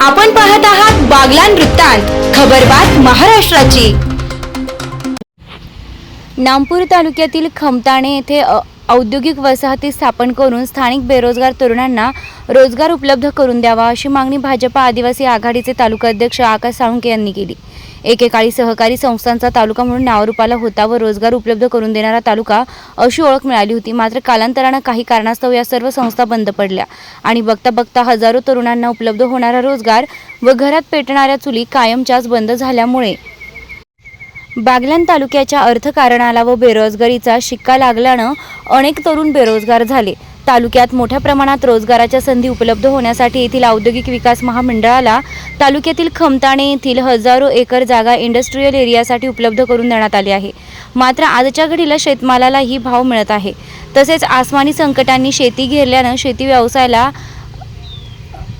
आपण पाहत आहात बागलान वृत्तांत खबरबात महाराष्ट्राची. नामपूर तालुक्यातील खमताणे येथे औद्योगिक वसाहती स्थापन करून स्थानिक बेरोजगार तरुणांना रोजगार उपलब्ध करून द्यावा अशी मागणी भाजपा आदिवासी आघाडीचे तालुका अध्यक्ष आकाश साळुंके यांनी केली. एकेकाळी सहकारी संस्थांचा तालुका म्हणून नावरूपाला होता व रोजगार उपलब्ध करून देणारा तालुका अशी ओळख मिळाली होती. मात्र कालांतरानं काही कारणास्तव या सर्व संस्था बंद पडल्या आणि बघता बघता हजारो तरुणांना उपलब्ध होणारा रोजगार व घरात पेटणाऱ्या चुली कायमच्याच बंद झाल्यामुळे बागलान तालुक्याच्या अर्थकारणाला व बेरोजगारीचा शिक्का लागल्यानं अनेक तरुण बेरोजगार झाले. तालुक्यात मोठ्या प्रमाणात रोजगाराच्या संधी उपलब्ध होण्यासाठी येथील औद्योगिक विकास महामंडळाला तालुक्यातील खमताणे येथील हजारो एकर जागा इंडस्ट्रीयल एरियासाठी उपलब्ध करून देण्यात आली आहे. मात्र आजच्या घडीला शेतमालालाही भाव मिळत आहे. तसेच आसमानी संकटांनी शेती घेरल्यानं शेती व्यवसायाला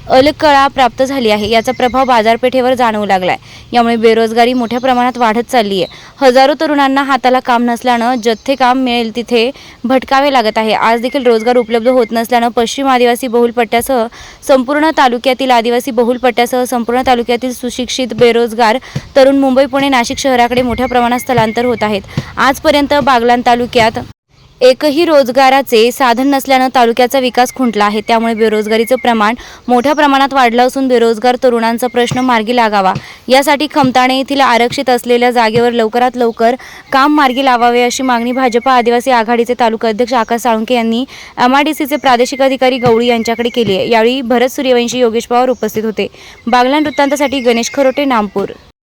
अलकळा प्राप्त झाली आहे. याचा प्रभाव बाजारपेठेवर जाणवू लागलाय. यामुळे बेरोजगारी मोठ्या प्रमाणात वाढत चालली आहे हजारो तरुणांना हाताला काम नसल्यानं जथ्थे काम मिळेल तिथे भटकावे लागत आहे. आज देखील रोजगार उपलब्ध होत नसल्यानं पश्चिम आदिवासी बहुल पट्ट्यासह संपूर्ण तालुक्यातील आदिवासी बहुल पट्ट्यासह संपूर्ण तालुक्यातील सुशिक्षित बेरोजगार तरुण मुंबई पुणे नाशिक शहराकडे मोठ्या प्रमाणात स्थलांतर होत आहेत. आजपर्यंत बागलान तालुक्यात एकही रोजगाराचे साधन नसल्यानं तालुक्याचा विकास खुंटला आहे. त्यामुळे बेरोजगारीचं प्रमाण मोठ्या प्रमाणात वाढलं असून बेरोजगार तरुणांचा प्रश्न मार्गी लागावा. यासाठी खमताणे येथील आरक्षित असलेल्या जागेवर लवकरात लवकर काम मार्गी लावावे अशी मागणी भाजपा आदिवासी आघाडीचे तालुका अध्यक्ष आकाश साळुंके यांनी एमआयडीसीचे प्रादेशिक अधिकारी गवळी यांच्याकडे केली आहे. यावेळी भरत सूर्यवंशी योगेश पवार उपस्थित होते. बागलान वृत्तांतासाठी गणेश खरोटे नामपूर.